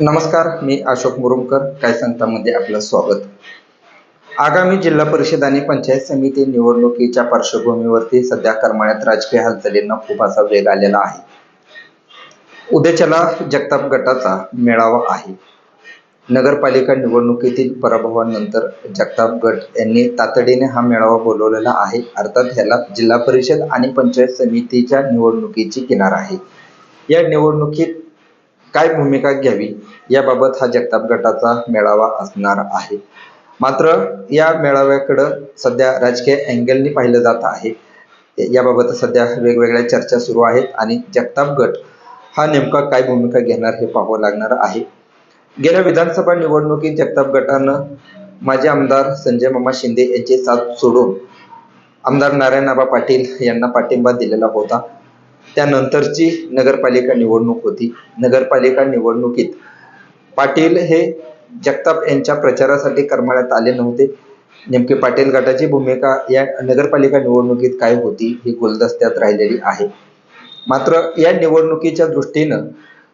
नमस्कार मी अशोक मुरुमकर काय सांगतामध्ये आपलं स्वागत. आगामी जिल्हा परिषद आणि पंचायत समिती निवडणुकीच्या पार्श्वभूमीवरती सध्या करमाळ्यात राजकीय हालचालींना खूप असा वेग आलेला आहे. उद्याच्याला जगताप गटाचा मेळावा आहे. नगरपालिका निवडणुकीतील पराभवानंतर जगताप गट यांनी तातडीने हा मेळावा बोलवलेला आहे. अर्थात ह्याला जिल्हा परिषद आणि पंचायत समितीच्या निवडणुकीची किनार आहे. या निवडणुकीत काय भूमिका घ्यावी याबाबत हा जगताप गटाचा मेळावा असणार आहे. मात्र या मेळाव्याकडं सध्या राजकीय अँगलनी पाहिलं जात आहे. याबाबत सध्या वेगवेगळ्या चर्चा सुरू आहेत आणि जगताप गट हा नेमका काय भूमिका घेणार हे पाहावं लागणार आहे. गेल्या विधानसभा निवडणुकीत जगताप गटानं माजी आमदार संजय मामा शिंदे यांची साथ सोडून आमदार नारायणआबा पाटील यांना पाठिंबा दिलेला होता. त्यानंतरची नगरपालिका निवडणूक होती. नगरपालिका निवडणुकीत पाटील हे जगताप यांच्या प्रचारासाठी करमाळ्यात आले नव्हते. नेमके पाटील गटाची भूमिका या नगरपालिका निवडणुकीत काय होती ही गुलदस्त्यात राहिलेली आहे. मात्र या निवडणुकीच्या दृष्टीनं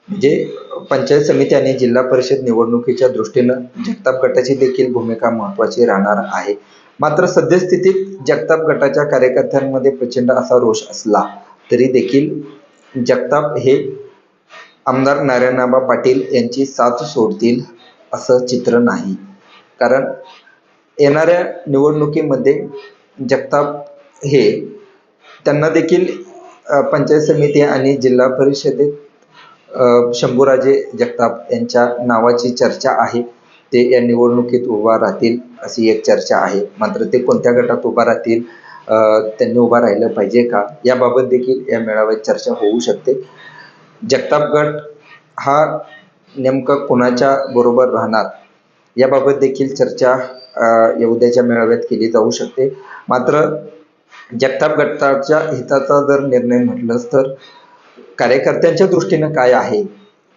म्हणजे पंचायत समिती आणि जिल्हा परिषद निवडणुकीच्या दृष्टीनं जगताप गटाची देखील भूमिका महत्त्वाची राहणार आहे. मात्र सद्यस्थितीत जगताप गटाच्या कार्यकर्त्यांमध्ये प्रचंड असा रोष असला तरी देखील जगताप हे आमदार नारायणआबा पाटील यांची साथ सोडतील असं चित्र नाही. कारण येणाऱ्या निवडणुकीमध्ये जगताप हे त्यांना देखील पंचायत समिती आणि जिल्हा परिषदेत शंभूराजे जगताप यांच्या नावाची चर्चा आहे. ते या निवडणुकीत उभा राहतील अशी एक चर्चा आहे. मात्र ते कोणत्या गटात उभा राहतील त्यांनी उभा राहिलं पाहिजे का? याबाबत देखील या मेळाव्यात चर्चा होऊ शकते. जगताप गट हा नेमकं कोणाच्या बरोबर राहणार? याबाबत देखील चर्चा या उद्याच्या मेळाव्यात केली जाऊ शकते. मात्र जगताप गटाच्या हिताचा जर निर्णय म्हटलंच तर कार्यकर्त्यांच्या दृष्टीनं काय आहे?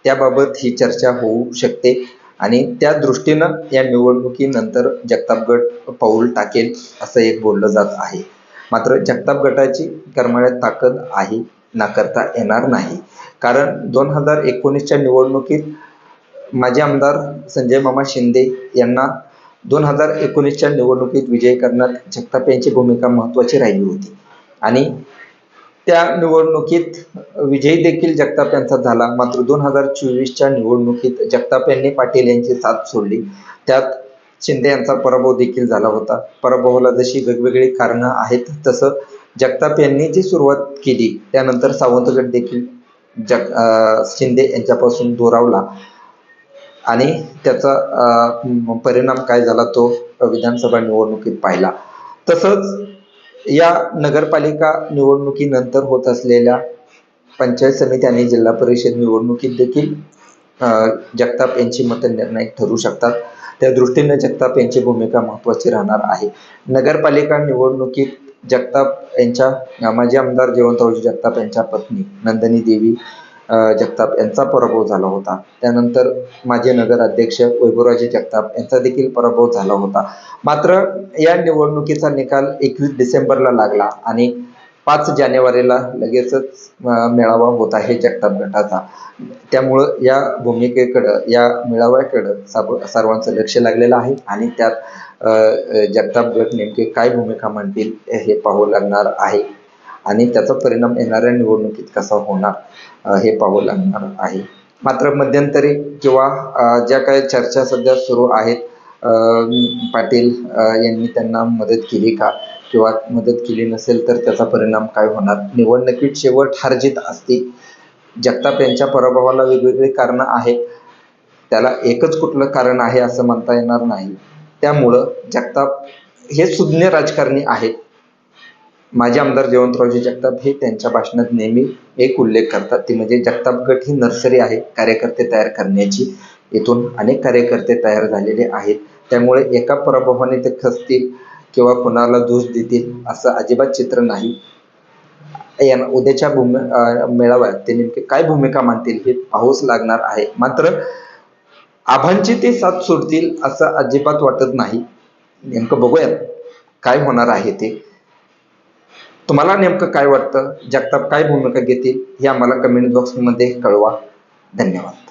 त्याबाबत ही चर्चा होऊ शकते आणि त्या दृष्टीनं या निवडणुकीनंतर जगताप गट पाऊल टाकेल असं एक बोललं जात आहे. मात्र जगताप गटाची करमाळ्यात ताकद आहे नाकारता येणार नाही. कारण दोन हजार एकोणीसच्या निवडणुकीत माजी आमदार संजय मामा शिंदे यांना दोन हजार एकोणीसच्या निवडणुकीत विजयी करण्यात जगताप यांची भूमिका महत्त्वाची राहिली होती. आणि त्या निवडणुकीत विजयी देखील जगताप यांचा झाला. मात्र दोन हजार चोवीसच्या निवडणुकीत जगताप यांनी पाटील यांची साथ सोडली. त्यात शिंदे यांचा पराभव देखील झाला होता. पराभवाला जशी वेगवेगळी कारणं आहेत तसं जगताप यांनी जी सुरुवात केली त्यानंतर सावंतगड देखील जग शिंदे यांच्यापासून दुरावला. आणि त्याचा अं, परिणाम काय झाला तो विधानसभा निवडणुकीत पाहिला. तसंच या नगरपालिका निवडणुकीनंतर होत असलेल्या पंचायत समिती आणि जिल्हा परिषद निवडणुकीत देखील जगताप यांची मतं निर्णायक ठरू शकतात. त्या दृष्टीने जगताप यांची भूमिका महत्त्वाची राहणार आहे. नगरपालिका निवडणुकीत जगताप यांच्या माजी आमदार जयवंतरावजी जगताप यांच्या पत्नी नंदिनी देवी जगताप यांचा पराभव झाला होता. त्यानंतर माजी नगराध्यक्ष वैभवराजे जगताप यांचा देखील पराभव झाला होता. मात्र या निवडणुकीचा निकाल एकवीस डिसेंबरला लागला आणि पाच जानेवारीला लगेचच मेळावा होत आहे जगताप गटाचा. त्यामुळं या भूमिकेकडं या मेळाव्याकडं सर्वांचं लक्ष लागलेलं आहे आणि त्यात जगताप गट नेमके काय भूमिका म्हणतील हे पाहू लागणार आहे. आणि त्याचा परिणाम येणाऱ्या निवडणुकीत कसा होणार हे पाहू लागणार आहे. मात्र मध्यंतरी किंवा ज्या काही चर्चा सध्या सुरू आहेत पाटील यांनी त्यांना मदत केली का? किंवा मदत केली नसेल तर त्याचा परिणाम काय होणार? निवडणुकीत शेवट हार जीत असते जगताप यांच्या पराभवाला वेगवेगळी कारणं आहेत. त्याला एकच कुठलं कारण आहे असं म्हणता येणार नाही. त्यामुळं जगताप हे सुज्ञ राजकारणी आहेत. माजी आमदार जयवंतरावजी जगताप हे त्यांच्या भाषणात नेहमी एक उल्लेख करतात. ते म्हणजे जगताप गट ही नर्सरी आहे कार्यकर्ते तयार करण्याची. इथून अनेक कार्यकर्ते तयार झालेले आहेत. त्यामुळे एका पराभवाने ते खचतील. किंवा कुणाला दोष देतील असं अजिबात चित्र नाही. या उद्याच्या भूमी मेळाव्यात ते नेमके काय भूमिका मांडतील हे पाहूच लागणार आहे. मात्र आभांची ते साथ सोडतील असं अजिबात वाटत नाही. नेमकं बघूयात काय होणार आहे ते. तुम्हाला नेमकं काय वाटतं? जगताप काय भूमिका घेतील? हे आम्हाला कमेंट बॉक्समध्ये कळवा. धन्यवाद.